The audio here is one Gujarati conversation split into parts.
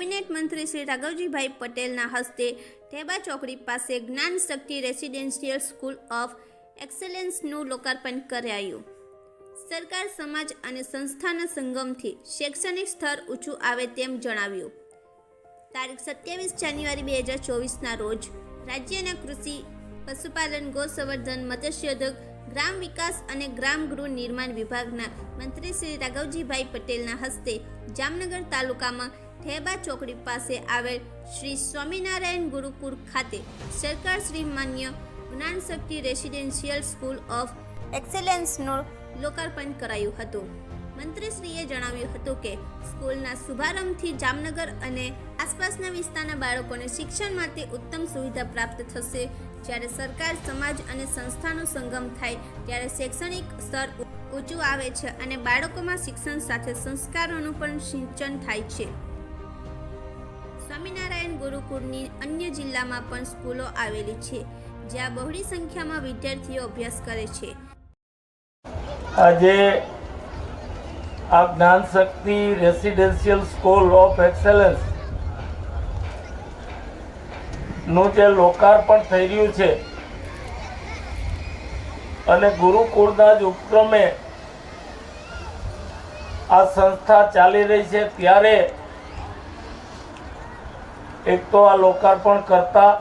કેબિનેટ મંત્રી શ્રી રાઘવજીભાઈ પટેલના હસ્તે ઠેબા ચોકડી પાસે Gyan Shakti residential school of એક્સેલન્સનું લોકાર્પણ કરાયું. સરકાર, સમાજ અને સંસ્થાના સંગમથી શૈક્ષણિક સ્તર ઊંચું આવે તેમ જણાવ્યું. તારીખ સત્યાવીસ જાન્યુઆરી બે હજાર ચોવીસના રોજ રાજ્યના કૃષિ, પશુપાલન, ગોસંવર્ધન, મત્સ્યોદ્યોગ, ગ્રામ વિકાસ અને ગ્રામ ગૃહ નિર્માણ વિભાગના મંત્રી શ્રી રાઘવજીભાઈ પટેલના હસ્તે જામનગર તાલુકામાં ઠેબા ચોકડી પાસે આવેલ શ્રી સ્વામિનારાયણ ગુરુકુળ ખાતે સરકાર શ્રી માન્ય Gyan Shakti residential school of એક્સેલન્સનું લોકાર્પણ કરાયું હતું. મંત્રીશ્રીએ જણાવ્યું હતું કે, સ્કૂલના શુભારંભથી જામનગર અને આસપાસના વિસ્તારના બાળકોને શિક્ષણ માટે ઉત્તમ સુવિધા પ્રાપ્ત થશે. જ્યારે સરકાર, સમાજ અને સંસ્થાનો સંગમ થાય, ત્યારે શૈક્ષણિક સ્તર ઊંચું આવે છે અને બાળકોમાં શિક્ષણ સાથે સંસ્કારોનું પણ સિંચન થાય છે. સ્વામિનારાયણ ગુરુકુળની અન્ય જિલ્લામાં પણ સ્કૂલો આવેલી છે, જ્યાં બહોળી સંખ્યામાં વિદ્યાર્થીઓ અભ્યાસ કરે છે. આજે આ Gyan Shakti residential school of એક્સેલન્સનું જે લોકાર્પણ થઈ રહ્યું છે અને ગુરુકુળના જ ઉપક્રમે આ સંસ્થા ચાલી રહી છે. ત્યારે એક તો આ લોકાર્પણ કરતા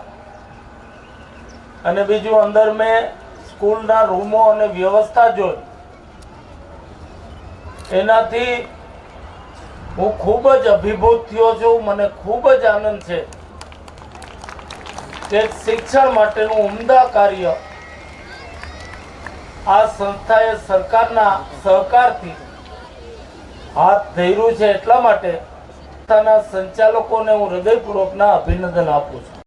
અને બીજું અંદર મેં સ્કૂલના રૂમો અને વ્યવસ્થા જોઈ. એનાથી હું ખૂબ જ અભિભૂત થયો છું, મને ખૂબ જ આનંદ છે. કે શિક્ષણ માટેનું ઉમદા કાર્ય આ સંસ્થાએ સરકારના સહકારથી હાથ ધર્યું છે એટલા માટે સંસ્થાના સંચાલકોને હું હૃદયપૂર્વકના અભિનંદન આપું છું.